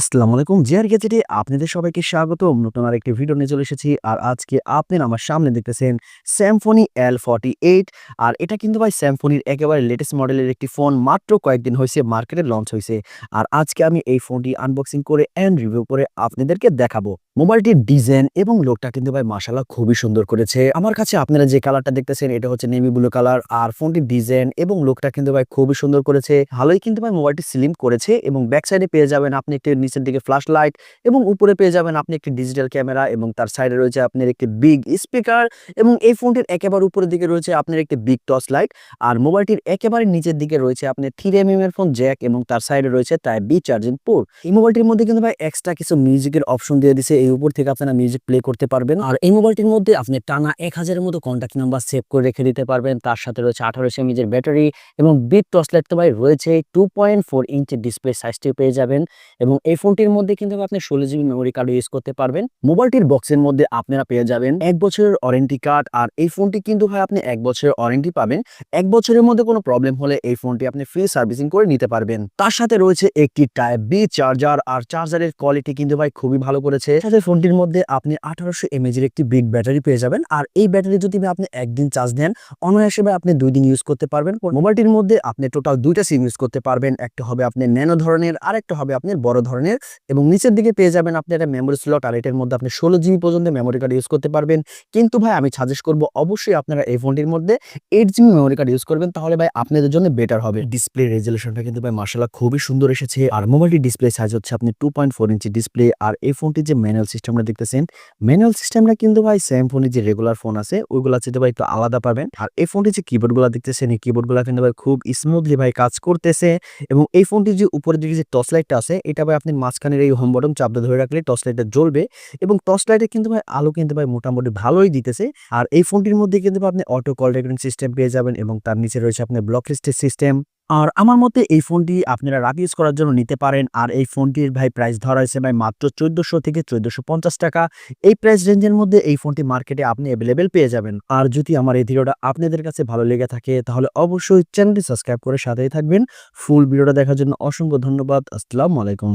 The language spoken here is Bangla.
আসসালামু আলাইকুম। জিয়ার গেজেটে আপনাদের সবাইকে স্বাগত নতুন আর একটি ভিডিও নিয়ে চলে এসেছি। আর আজকে আপনি আমার সামনে দেখতেছেন স্যামফোনি এল ফর্টি এইট আর এটা কিন্তু ভাই স্যামফোনির একেবারে লেটেস্ট মডেলের একটি ফোন মাত্র কয়েকদিন হয়েছে মার্কেটে লঞ্চ হয়েছে। আর আজকে আমি এই ফোনটি আনবক্সিং করে অ্যান্ড রিভিউ করে আপনাদেরকে দেখাবো। মোবাইলটির ডিজাইন এবং লোকটা কিন্তু ভাই মাসালা খুবই সুন্দর করেছে। আমার কাছে আপনারা যে কালারটা দেখতেছেন, এটা হচ্ছে নেভি ব্লু কালার আর ফোনটির ডিজাইন এবং লোকটা কিন্তু ভাই খুবই সুন্দর করেছে। ভালোই কিন্তু ভাই মোবাইলটি স্লিম করেছে এবং ব্যাক সাইডে পেয়ে যাবেন আপনি একটি নিচের দিকে ফ্ল্যাশ লাইট এবং উপরে পেয়ে যাবেন আপনি একটি ডিজিটাল ক্যামেরা এবং তার সাইডে রয়েছে আপনার একটি বিগ স্পিকার এবং এই ফোনটির একেবারে উপরের দিকে রয়েছে আপনার একটি বিগ টর্চ লাইট আর মোবাইলটির একেবারে নিচের দিকে রয়েছে আপনার থ্রি এম এর ফোন জ্যাক এবং তার সাইডে রয়েছে টাইপ বি চার্জিং পোর্ট এই মোবাইলটির মধ্যে কিন্তু ভাই এক্সট্রা কিছু মিউজিকের অপশন দিয়ে দিছে। এই উপর থেকে আপনারা মিউজিক প্লে করতে পারবেন। আর এই মোবাইলটির মধ্যে আপনি টানা এক হাজারের মতো কন্ট্যাক্ট নাম্বার সেভ করে রেখে দিতে পারবেন। তার সাথে রয়েছে আঠারোশো এমএজের ব্যাটারি এবং বিগ টর্চ লাইট তো ভাই রয়েছে। টু পয়েন্ট ফোর ইঞ্চের ডিসপ্লে সাইজটি পেয়ে যাবেন এবং এই ফোনটির মধ্যে কিন্তু আপনি ষোলো জিবি মেমোরি কার্ড ইউজ করতে পারবেন। মোবাইলটির বক্সের মধ্যে আপনারা পেয়ে যাবেন এক বছরের ওয়ারেন্টি কার্ড আর এই ফোনটি কিন্তু হয় আপনি এক বছরের ওয়ারেন্টি পাবেন। এক বছরের মধ্যে কোনো প্রবলেম হলে এই ফোনটি আপনি ফ্রি সার্ভিসিং করে নিতে পারবেন। তার সাথে রয়েছে একটি টাইপ বি চার্জার আর চার্জারের কোয়ালিটি কিন্তু ভাই খুবই ভালো করেছে। সাথে ফোনটির মধ্যে আপনি আঠারোশো এমএজের একটি বিগ ব্যাটারি পেয়ে যাবেন আর এই ব্যাটারি যদি আপনি একদিন চার্জ দেন, অনায়াসে আপনি দুই দিন ইউজ করতে পারবেন। মোবাইলটির মধ্যে আপনি টোটাল দুইটা সিম ইউজ করতে পারবেন। একটা হবে আপনি ন্যানো ধরনের আর একটা হবে আপনার বড় ধরনের। এবং নিচের দিকে পেয়ে যাবেন আপনি একটা মেমোরি স্লট আর এটার মধ্যে আপনি ষোলো জিবি পর্যন্ত মেমোরি কার্ড ইউজ করতে পারবেন। কিন্তু ভাই, আমি সাজেস্ট করব অবশ্যই আপনারা এই ফোনটির মধ্যে eight GB memory card use করবেন, তাহলে ভাই আপনাদের জন্য বেটার হবে। ডিসপ্লে রেজলিউশনটা কিন্তু ভাই মার্শাল্লাহ খুবই সুন্দর এসেছে। আর মোবাইলটির ডিসপ্লে সাইজ হচ্ছে আপনি two point four inch display আর এই ফোনটির যে ম্যানুয়াল সিস্টেমটা দেখতেছেন ম্যানুয়াল সিস্টেমটা কিন্তু ভাই স্যাম ফোনের যে রেগুলার ফোন আছে, ওইগুলো চেয়ে ভাই একটু আলাদা পাবেন। আর এই ফোনটির যে কিবোর্ডগুলো দেখতেছেন, এই কিবোর্ডগুলো কিন্তু ভাই খুব স্মুথলি ভাই কাজ করতেছে। এবং এই ফোনটির যে উপরের দিকে যে টর্চ লাইটটা আছে, এটা ভাই আপনি মাঝখানের এই হোম বটন চাপটা ধরে রাখলে টর্চ লাইটটা জ্বলবে এবং টর্চ লাইটে কিন্তু ভাই আলো কিন্তু ভাই মোটামুটি ভালোই দিতেছে। আর এই ফোনটির মধ্যে কিন্তু আপনি অটো কল রেকর্ডিং সিস্টেম পেয়ে যাবেন এবং তার নিচে রয়েছে আপনার ব্লক লিস্টের সিস্টেম আর আমার মতে এই ফোনটি আপনারা রাফ ইউজ করার জন্য নিতে পারেন। আর এই ফোনটির ভাই প্রাইস ধরা হয়েছে ভাই মাত্র চোদ্দশো থেকে চোদ্দশো পঞ্চাশ টাকা। এই প্রাইস রেঞ্জের মধ্যে এই ফোনটি মার্কেটে আপনি অ্যাভেলেবেল পেয়ে যাবেন। আর যদি আমার এই ভিডিওটা আপনাদের কাছে ভালো লেগে থাকে, তাহলে অবশ্যই চ্যানেলটি সাবস্ক্রাইব করে সাথেই থাকবেন। ফুল ভিডিওটা দেখার জন্য অসংখ্য ধন্যবাদ। আসসালামু আলাইকুম।